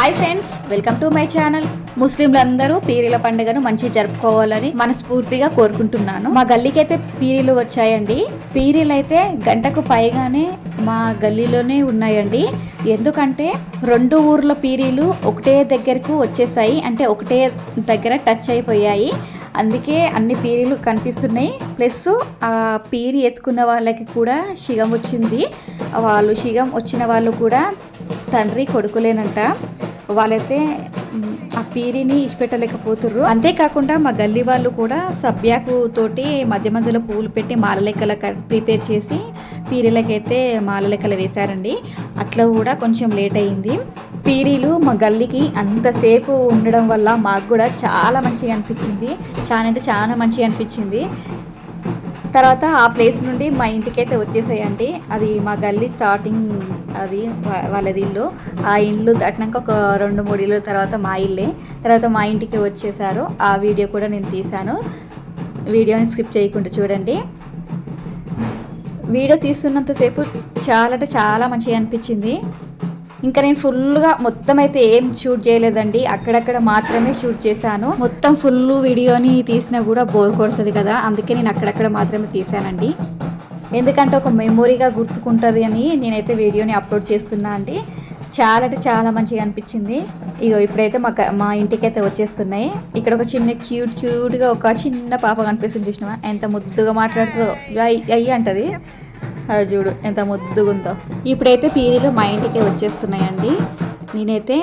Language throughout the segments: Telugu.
Hi friends welcome to my channel ముస్లింలందరూ పీరీల పండుగను మంచి జరుపుకోవాలని మనస్ఫూర్తిగా కోరుకుంటున్నాను. మా గల్లీకైతే పీరీలు వచ్చాయండి. పీరీలు అయితే గంటకు పైగానే మా గల్లీలోనే ఉన్నాయండి. ఎందుకంటే రెండు ఊర్ల పీరీలు ఒకటే దగ్గరకు వచ్చేసాయి. అంటే ఒకటే దగ్గర టచ్ అయిపోయాయి. అందుకే అన్ని పీరీలు కనిపిస్తున్నాయి. ప్లస్ ఆ పీరి ఎత్తుకున్న వాళ్ళకి కూడా శిగం వచ్చింది. వాళ్ళు శిగం వచ్చిన వాళ్ళు కూడా తండ్రి కొడుకులేనంట. వాళ్ళైతే ఆ పీరిని ఇచ్చిపెట్టలేకపోతుర్రు. అంతేకాకుండా మా గల్లీ వాళ్ళు కూడా సభ్యాకు తోటి మధ్య మధ్యలో పూలు పెట్టి మాల లెక్కల ప్రిపేర్ చేసి పీరీలకైతే మాల లెక్కలు వేశారండి. అట్లా కూడా కొంచెం లేట్ అయింది పీరీలు మా గల్లీకి అంతసేపు ఉండడం వల్ల మాకు కూడా చాలా మంచిగా అనిపించింది. చాలా అంటే చాలా మంచిగా అనిపించింది. తర్వాత ఆ ప్లేస్ నుండి మా ఇంటికైతే వచ్చేసాయండి. అది మా గల్లీ స్టార్టింగ్ అది వాళ్ళది ఇల్లు. ఆ ఇల్లు దాటినాక ఒక రెండు మూడు ఇల్లు తర్వాత మా ఇల్లే. తర్వాత మా ఇంటికి వచ్చేసారు. ఆ వీడియో కూడా నేను తీశాను. వీడియోని స్కిప్ చేయకుండా చూడండి. వీడియో తీస్తున్నంతసేపు చాలా అంటే చాలా మంచిగా అనిపించింది. ఇంకా నేను ఫుల్గా మొత్తం అయితే ఏం షూట్ చేయలేదండి. అక్కడక్కడ మాత్రమే షూట్ చేశాను. మొత్తం ఫుల్ వీడియోని తీసినా కూడా బోర్ కొడుతుంది కదా. అందుకే నేను అక్కడక్కడ మాత్రమే తీసానండి ఎందుకంటే ఒక మెమొరీగా గుర్తుకుంటుంది అని నేనైతే వీడియోని అప్లోడ్ చేస్తున్నా అండి. చాలా అంటే చాలా మంచిగా అనిపించింది. ఇగో ఇప్పుడైతే మా మా ఇంటికి అయితే వచ్చేస్తున్నాయి. ఇక్కడ ఒక చిన్న క్యూట్ క్యూట్గా ఒక చిన్న పాప కనిపిస్తుంది చూసినావా? ఎంత ముద్దుగా మాట్లాడుతుందో. అయ్యి అయ్యి అంటది. అది చూడు ఎంత ముద్దుగుందో ఇప్పుడైతే పీరీలు మా ఇంటికి వచ్చేస్తున్నాయండి. నేనైతే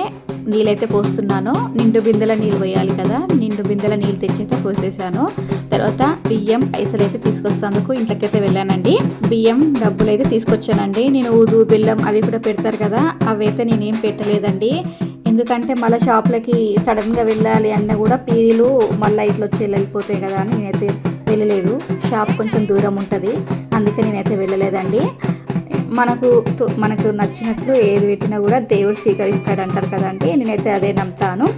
నీళ్ళైతే పోస్తున్నాను. నిండు బిందెల నీళ్ళు పోయాలి కదా. నిండు బిందెల నీళ్ళు తెచ్చైతే పోసేసాను. తర్వాత బియ్యం పైసలు అయితే తీసుకొస్తాందుకు ఇంట్లోకైతే వెళ్ళానండి. బియ్యం డబ్బులు అయితే తీసుకొచ్చానండి. నేను ఊదు బెల్లం అవి కూడా పెడతారు కదా అవి అయితే నేనేం పెట్టలేదండి. ఎందుకంటే మళ్ళీ షాప్లకి సడన్గా వెళ్ళాలి అన్న కూడా పీరీలు మళ్ళీ ఇట్లా వచ్చి వెళ్ళిపోతాయి కదా అని నేనైతే వెళ్ళలేదు. షాప్ కొంచెం దూరం ఉంటుంది. అందుకే నేనైతే వెళ్ళలేదండి. మనకు తో- మనకు నచ్చినట్లు ఏది పెట్టినా కూడా దేవుడు స్వీకరిస్తాడు అంటారు కదండి. నేనైతే అదే నమ్ముతాను.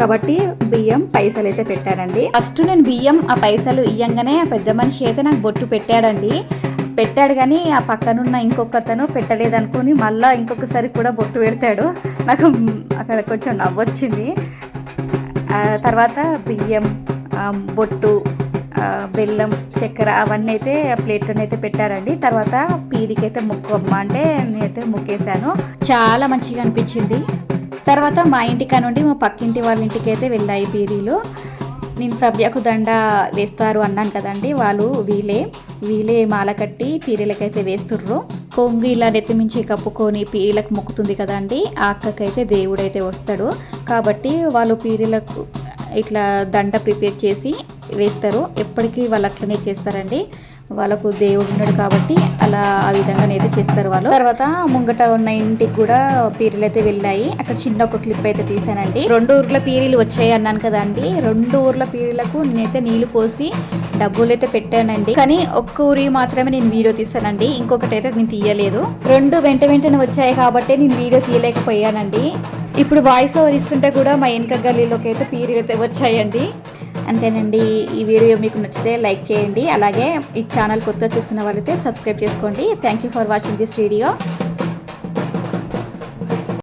కాబట్టి బియ్యం పైసలు అయితే పెట్టానండి. ఫస్ట్ నేను బియ్యం ఆ పైసలు ఇయ్యంగానే ఆ పెద్ద మనిషి అయితే నాకు బొట్టు పెట్టాడండి. పెట్టాడు కానీ ఆ పక్కనున్న ఇంకొకతను పెట్టలేదనుకొని పెట్టలేదు అనుకుని మళ్ళీ ఇంకొకసారి కూడా బొట్టు పెడతాడు. నాకు అక్కడ కొంచెం నవ్వొచ్చింది. తర్వాత బియ్యం బొట్టు బెల్లం చక్కెర అవన్నీ అయితే ప్లేట్లోనైతే పెట్టారండి. తర్వాత పీరికి అయితే ముక్కు అమ్మ అంటే నేనైతే ముక్కేశాను. చాలా మంచిగా అనిపించింది. తర్వాత మా ఇంటికా నుండి మా పక్కింటి వాళ్ళ ఇంటికి అయితే వెళ్ళాయి పీరీలు నేను సభ్యకు దండ వేస్తారు అన్నాను కదండి వాళ్ళు వీలే. వీలే మాల కట్టి పీరీలకైతే వేస్తుర్రు. కొంగు ఇలా నెత్తిమించి కప్పుకొని పీరీలకు మొక్కుతుంది కదండి ఆ అక్కకైతే దేవుడైతే వస్తాడు. కాబట్టి వాళ్ళు పీరీలకు ఇట్లా దండ ప్రిపేర్ చేసి వేస్తారు ఎప్పటికీ వాళ్ళు అట్లనే చేస్తారండి. వాళ్ళకు దేవుడు ఉన్నాడు కాబట్టి అలా ఆ విధంగానైతే చేస్తారు వాళ్ళు. తర్వాత ముంగట ఉన్న ఇంటికి కూడా పీరీలు అయితే వెళ్ళాయి. అక్కడ చిన్న ఒక క్లిప్ అయితే తీసానండి రెండు ఊర్ల పీరీలు వచ్చాయి అన్నాను కదా అండి. రెండు ఊర్ల పీరీలకు నేనైతే నీళ్ళు పోసి డబ్బులు అయితే పెట్టానండి. కానీ ఒక్క ఊరి మాత్రమే నేను వీడియో తీసానండి ఇంకొకటి అయితే నేను తీయలేదు. రెండు వెంట వెంటనే వచ్చాయి కాబట్టి నేను వీడియో తీయలేకపోయానండి. ఇప్పుడు వాయిస్ ఓవర్ ఇస్తుంటే కూడా మా వెనక గల్లీలోకి అయితే పీరీలు అయితే వచ్చాయండి. అంతేనండి. ఈ వీడియో మీకు నచ్చితే లైక్ చేయండి. అలాగే ఈ ఛానల్ కొత్త చూస్తున్న వాళ్ళైతే సబ్స్క్రైబ్ చేసుకోండి. Thank you for watching this video